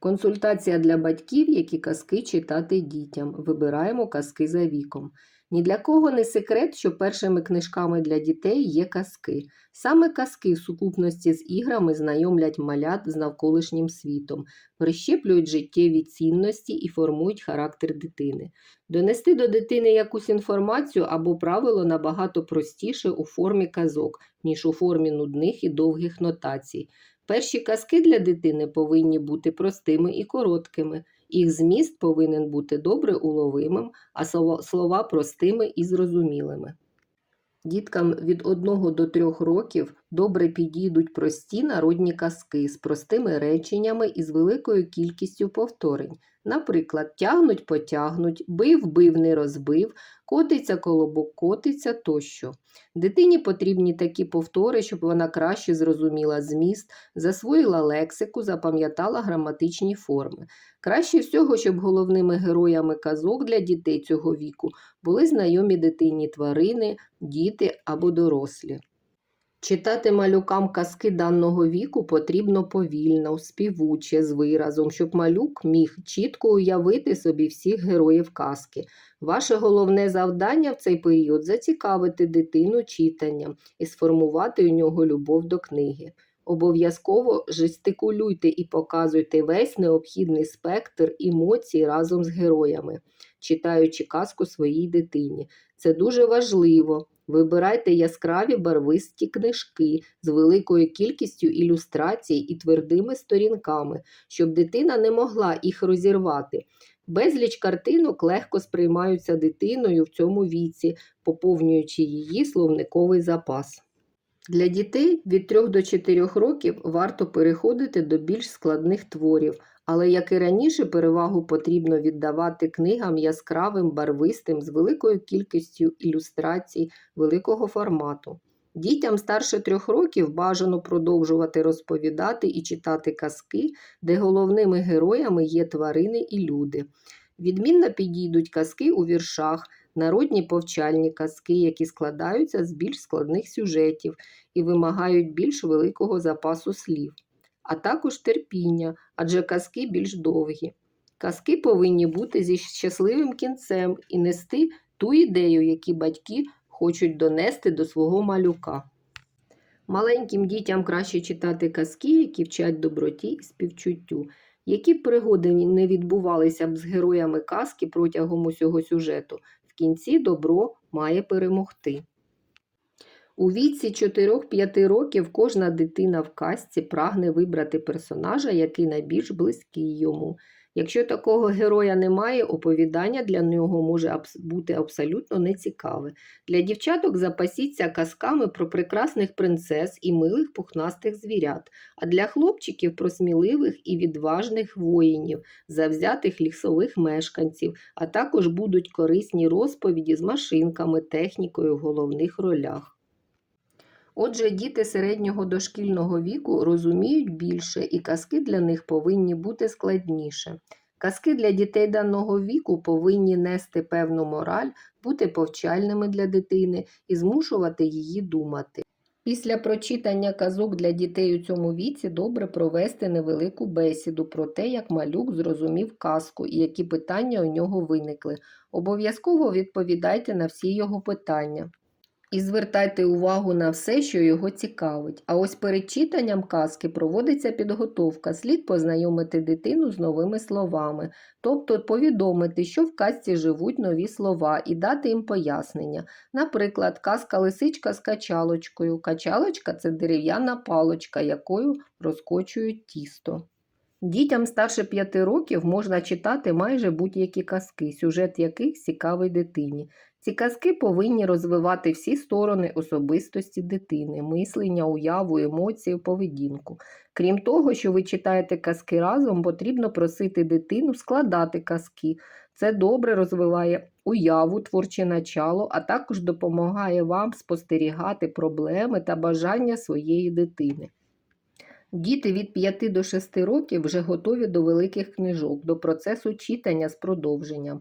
Консультація для батьків, які казки читати дітям. Вибираємо казки за віком. Ні для кого не секрет, що першими книжками для дітей є казки. Саме казки в сукупності з іграми знайомлять малят з навколишнім світом, прищеплюють життєві цінності і формують характер дитини. Донести до дитини якусь інформацію або правило набагато простіше у формі казок, ніж у формі нудних і довгих нотацій. Перші казки для дитини повинні бути простими і короткими. Їх зміст повинен бути добре уловимим, а слова- простими і зрозумілими. Діткам від 1 до 3 років добре підійдуть прості народні казки з простими реченнями і з великою кількістю повторень. Наприклад, тягнуть потягнуть, бив бив не розбив, котиться колобок котиться тощо. Дитині потрібні такі повтори, щоб вона краще зрозуміла зміст, засвоїла лексику, запам'ятала граматичні форми. Краще всього, щоб головними героями казок для дітей цього віку були знайомі дитині тварини, діти або дорослі. Читати малюкам казки даного віку потрібно повільно, співуче, з виразом, щоб малюк міг чітко уявити собі всіх героїв казки. Ваше головне завдання в цей період зацікавити дитину читанням і сформувати у нього любов до книги. Обов'язково жестикулюйте і показуйте весь необхідний спектр емоцій разом з героями, читаючи казку своїй дитині. Це дуже важливо. Вибирайте яскраві барвисті книжки з великою кількістю ілюстрацій і твердими сторінками, щоб дитина не могла їх розірвати. Безліч картинок легко сприймаються дитиною в цьому віці, поповнюючи її словниковий запас. Для дітей від 3 до 4 років варто переходити до більш складних творів, але, як і раніше, перевагу потрібно віддавати книгам яскравим, барвистим, з великою кількістю ілюстрацій великого формату. Дітям старше трьох років бажано продовжувати розповідати і читати казки, де головними героями є тварини і люди. Відмінно підійдуть казки у віршах, народні повчальні казки, які складаються з більш складних сюжетів і вимагають більш великого запасу слів, а також терпіння, адже казки більш довгі. Казки повинні бути зі щасливим кінцем і нести ту ідею, яку батьки хочуть донести до свого малюка. Маленьким дітям краще читати казки, які вчать доброті і співчуттю. Які б пригоди не відбувалися б з героями казки протягом усього сюжету, в кінці добро має перемогти. У віці 4-5 років кожна дитина в казці прагне вибрати персонажа, який найбільш близький йому. Якщо такого героя немає, оповідання для нього може бути абсолютно нецікаве. Для дівчаток запасіться казками про прекрасних принцес і милих пухнастих звірят, а для хлопчиків про сміливих і відважних воїнів, завзятих лісових мешканців, а також будуть корисні розповіді з машинками, технікою в головних ролях. Отже, діти середнього дошкільного віку розуміють більше, і казки для них повинні бути складніше. Казки для дітей даного віку повинні нести певну мораль, бути повчальними для дитини і змушувати її думати. Після прочитання казок для дітей у цьому віці добре провести невелику бесіду про те, як малюк зрозумів казку і які питання у нього виникли. Обов'язково відповідайте на всі його питання. І звертайте увагу на все, що його цікавить. А ось перед читанням казки проводиться підготовка. Слід познайомити дитину з новими словами, тобто повідомити, що в казці живуть нові слова, і дати їм пояснення. Наприклад, казка лисичка з качалочкою. Качалочка це дерев'яна палочка, якою розкочують тісто. Дітям старше 5 років можна читати майже будь-які казки, сюжет яких цікавий дитині. Ці казки повинні розвивати всі сторони особистості дитини, мислення, уяву, емоції, поведінку. Крім того, що ви читаєте казки разом, потрібно просити дитину складати казки. Це добре розвиває уяву, творче начало, а також допомагає вам спостерігати проблеми та бажання своєї дитини. Діти від 5 до 6 років вже готові до великих книжок, до процесу читання з продовженням.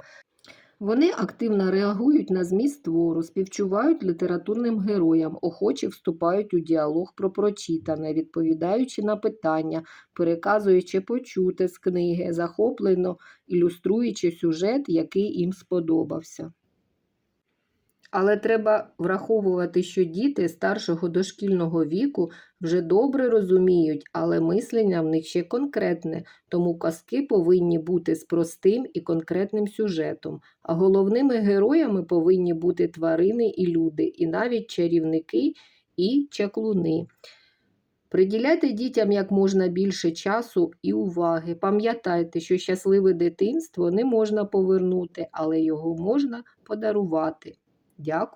Вони активно реагують на зміст твору, співчувають літературним героям, охоче вступають у діалог про прочитане, відповідаючи на питання, переказуючи почуте з книги, захоплено ілюструючи сюжет, який їм сподобався. Але треба враховувати, що діти старшого дошкільного віку вже добре розуміють, але мислення в них ще конкретне, тому казки повинні бути з простим і конкретним сюжетом, а головними героями повинні бути тварини і люди, і навіть чарівники і чаклуни. Приділяйте дітям як можна більше часу і уваги. Пам'ятайте, що щасливе дитинство не можна повернути, але його можна подарувати. Дякую.